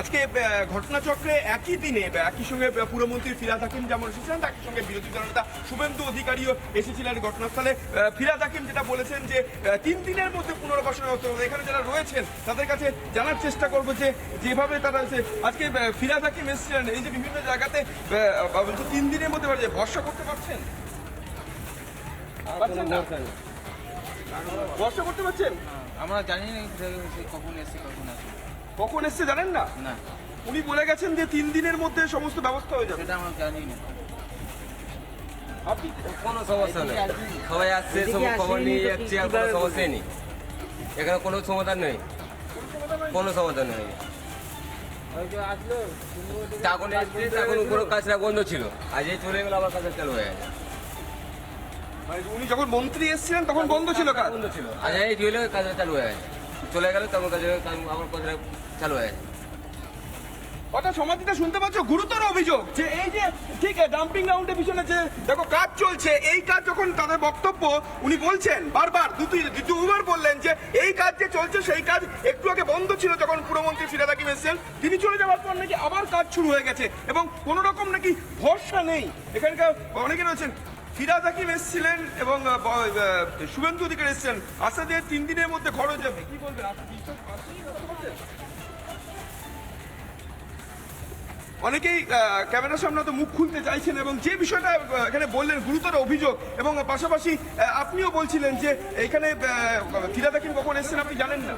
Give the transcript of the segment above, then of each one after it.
আজকে ঘটনাচক্রে একই দিনে একই সঙ্গে পুরমন্ত্রী ফিরাদ হাকিম যেমন এসেছিলেন একই সঙ্গে বিরোধী দলনেতা শুভেন্দু অধিকারীও এসেছিলেন ঘটনাস্থলে। ফিরাদ হাকিম যেটা বলেছেন যে তিন দিনের মধ্যে পুনর্বাসন এখানে যারা রয়েছেন, তাদের কাছে জানার চেষ্টা করব যে, যেভাবে তারা এসে আজকে ফিরাদ হাকিম এসেছিলেন, এই যে বিভিন্ন জায়গাতে তিন দিনের মধ্যে ভরসা করতে পারছেন? ভরসা করতে পারছেন? আমরা জানি না কখন এসছে কখন আসবে। কখন এসছে জানেন না? না। উনি বলে গেছেন যে তিন দিনের মধ্যে সমস্ত ব্যবস্থা হয়ে যাবে। সেটা আমরা জানি না। আপনি কোনো সমস্যা নেই। সবাই আসছে সব খবর নিয়ে যাচ্ছে আর কোনো সমস্যাই নেই। এখানে কোনো সমাধান নেই। কোনো সমাধান নেই। তখন এসছে তখন কোনো কাজটা বন্ধ ছিল। আজ এই চলে গেলো আবার কাজটা চালু হয়ে গেছে মানে উনি যখন মন্ত্রী এসেছিলেন তখন বন্ধ ছিল কাজ? বন্ধ ছিল। আজ এই চলে কাজটা চালু হয়ে গেছে চলে গেল তখন কাজে আবার কাজটা চালু হয়ে গেছে অর্থাৎ সমাধিটা শুনতে পাচ্ছ? গুরুতর অভিযোগ যে এই যে, ঠিক ডাম্পিং গ্রাউন্ডের পিছনে যে, দেখো, কাজ চলছে। এই কাজ যখন তাদের বক্তব্য, উনি বলছেন, বারবার দ্বিতীয়বার বললেন যে, এই কাজ যে চলছে, সেই কাজ একটু আগে বন্ধ ছিল যখন পুরমন্ত্রী ফিরাদ হাকিম এসেছেন। তিনি চলে যাওয়ার পর নাকি আবার কাজ শুরু হয়ে গেছে। এবং কোনো রকম নাকি ভরসা নেই। এখানকার অনেকে রয়েছেন ফিরাদ হাকিম এসেছিলেন এবং শুভেন্দু অধিকার এসেছেন আশা দিয়ে তিন দিনের মধ্যে খরচ যাবে। কি বলবেন? অনেকেই ক্যামেরার সামনে তো মুখ খুলতে চাইছেন এবং যে বিষয়টা এখানে বললেন, গুরুতর অভিযোগ এবং পাশাপাশি আপনিও বলছিলেন যে এখানে ফিরাদ হাকিম কখন এসেছেন আপনি জানেন না?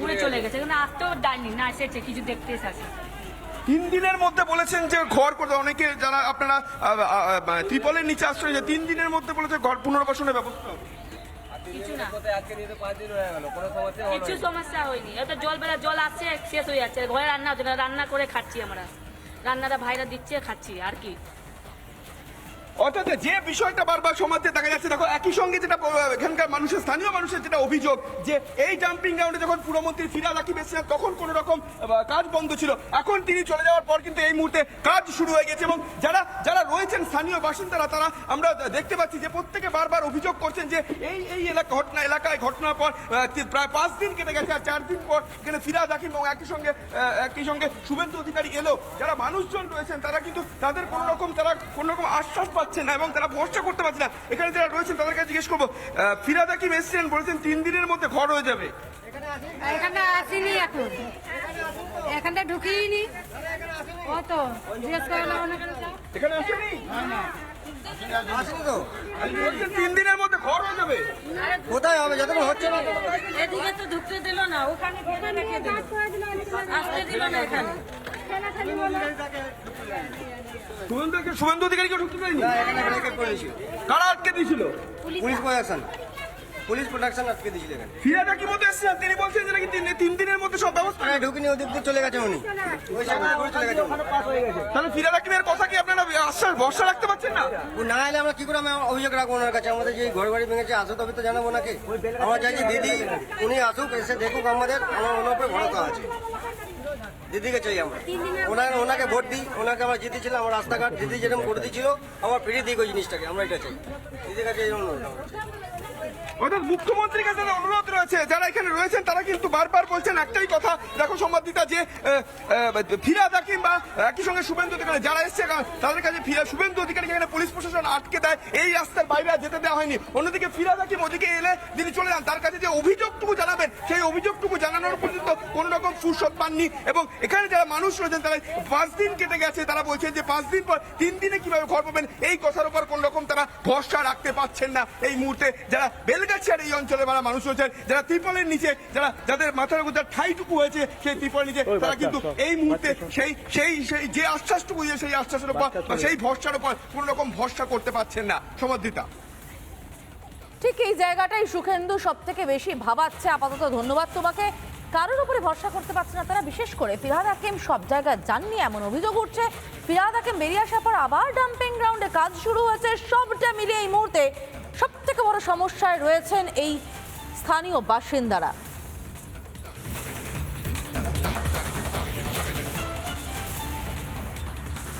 ঘুরে চলে গেছে আসতেও ডাইনি না এসেছে কিছু দেখতে এসেছে তিন দিনের মধ্যে বলেছেন যে ঘর করতে, অনেকে যারা আপনারা ত্রিপলের নিচে আশ্রয় তিন দিনের মধ্যে বলেছে ঘর পুনর্বাসনের ব্যবস্থা। কিছু সমস্যা হয়নি। এটা জল বেলা জল আসছে, শেষ হয়ে যাচ্ছে। ঘরে রান্না হচ্ছে রান্না করে খাচ্ছি আমরা। রান্নাটা ভাইরা দিচ্ছে, খাচ্ছি। আর কি? অর্থাৎ যে বিষয়টা বারবার সমাজে দেখা যাচ্ছে, দেখো একই সঙ্গে যেটা এখানকার মানুষের, স্থানীয় মানুষের যেটা অভিযোগ, যে এই ডাম্পিং গ্রাউন্ডে যখন পুরমন্ত্রী ফিরাদ হাকিম এসেছিলেন, তখন কোনো রকম কাজ বন্ধ ছিল। এখন তিনি চলে যাওয়ার পর কিন্তু এই মুহূর্তে কাজ শুরু হয়ে গেছে এবং যারা যারা রয়েছেন স্থানীয় বাসিন্দারা, তারা আমরা দেখতে পাচ্ছি যে প্রত্যেকে বারবার অভিযোগ করছেন যে এই এই এলাকা, ঘটনা, এলাকায় ঘটনার পর প্রায় পাঁচ দিন কেটে গেছে আর চার দিন পর এখানে ফিরাদ হাকিম এবং একই সঙ্গে একই সঙ্গে শুভেন্দু অধিকারী এলো। যারা মানুষজন রয়েছেন, তারা কিন্তু তাদের কোনো রকম, তারা কোনো রকম আশ্বাস পাচ্ছেন না এবং তারা ভরসা করতে পারছে না। এখানে যারা রয়েছেন তাদের কাছে জিজ্ঞেস করব ফিরাদ হাকিম এসেছিলেন বলেছেন? তিন দিনের মধ্যে ঘর হয়ে যাবে। এখানটা আসিনি এখন। এখানটা ঢুকিনি ও তো জিজ্ঞেস করলাম এখানে আসেনি? তিন দিনের মধ্যে ঘর হয়ে যাবে। কোথায় হবে? যতক্ষণ হচ্ছে না। এদিকে তো ঢুকতে দিল না ওখানে ঢুকে রেখে দিল। আসতে দিল না এখানে। শুভেন্দু শুভেন্দু অধিকারীকে ঢুকতে দেয়নি কারা আটকে দিয়েছিল? পুলিশ প্রশাসন পুলিশ প্রোডাকশন আটকে দিয়েছিল এখানে। ফিরাটা কি মতো এসেছেন তিনি বলছেন যে নাকি তিন তিন দিনের মধ্যে সব ব্যবস্থা ঢুকিনি ওদিক দিয়ে চলে গেছে উনি। ওই করে চলে গেছে তাহলে ফিরাদ হাকিমের কথা কি আপনারা আশ্বাস ভরসা রাখতে পারছেন না? ও না এলে আমরা কি করে আমি অভিযোগ রাখব ওনার কাছে? আমাদের যে ঘর বাড়ি ভেঙেছে আসুক তবে তো জানাব নাকি? আমরা চাইছি দিদি উনি আসুক এসে দেখুক আমাদের আমার ওনার উপরে ভরসা আছে। দিদিকে চাই আমরা। ওনাকে ওনাকে ভোট দিই ওনাকে আমরা জিতেছিলাম আমার রাস্তাঘাট দিদি যেরকম করে দিয়েছিল আমার ফিরিয়ে দিই ওই জিনিসটাকে আমরা এটা চাই। দিদির কাছে এই অনুরোধ। অর্থাৎ মুখ্যমন্ত্রীর কাছে অনুরোধ রয়েছে যারা এখানে রয়েছেন তারা কিন্তু বারবার বলছেন একটাই কথা দেখো সম্বাদিতা যে আহ, বা একই সঙ্গে শুভেন্দু যারা এসছে তাদের কাছে ফিরা শুভেন্দু অধিকারীকে এখানে পুলিশ প্রশাসন আটকে দেয় এই রাস্তার বাইরে যেতে দেওয়া হয়নি। অন্যদিকে ফিরাদ হাকিম ওদিকে এলে তিনি চলে যান। তার কাছে যে অভিযোগটুকু জানাবেন সেই অভিযোগটুকু জানানোর পর্যন্ত কোন রকম ফুরসত পাননি এবং এখানে যারা মানুষ রয়েছেন তারা পাঁচ দিন কেটে গেছে। তারা বলছেন যে পাঁচ দিন পর তিন দিনে কীভাবে ঘর পাবেন এই কথার উপর কোন রকম তারা ভরসা রাখতে পারছেন না। এই মুহূর্তে যারা বেলগাছিয়ার এই অঞ্চলে যারা মানুষ রয়েছেন যারা ত্রিপলের নিচে যারা যাদের মাথার উপর ঠাইটুকু হয়েছে সেই ত্রিপলের নিচে তারা কিন্তু এই মুহূর্তে সেই সেই সেই যে আশ্বাসটুকু সেই আশ্বাসের উপর বা সেই ভরসার উপর কোন রকম ভরসা করতে পারছেন না। সমদ্রিতা ঠিক এই জায়গাটাই সুখেন্দু সব থেকে বেশি ভাবাচ্ছে। আপাতত ধন্যবাদ তোমাকে। কারোর উপরে ভরসা করতে পারছে না তারা, বিশেষ করে ফিরহাদ হাকিম সব জায়গায় যাননি, এমন অভিযোগ উঠছে। ফিরহাদ হাকিম বেরিয়ে আসার পর আবার ডাম্পিং গ্রাউন্ডে কাজ শুরু হয়েছে। সবটা মিলিয়ে এই মুহূর্তে সব থেকে বড় সমস্যায় রয়েছেন এই স্থানীয় বাসিন্দারা।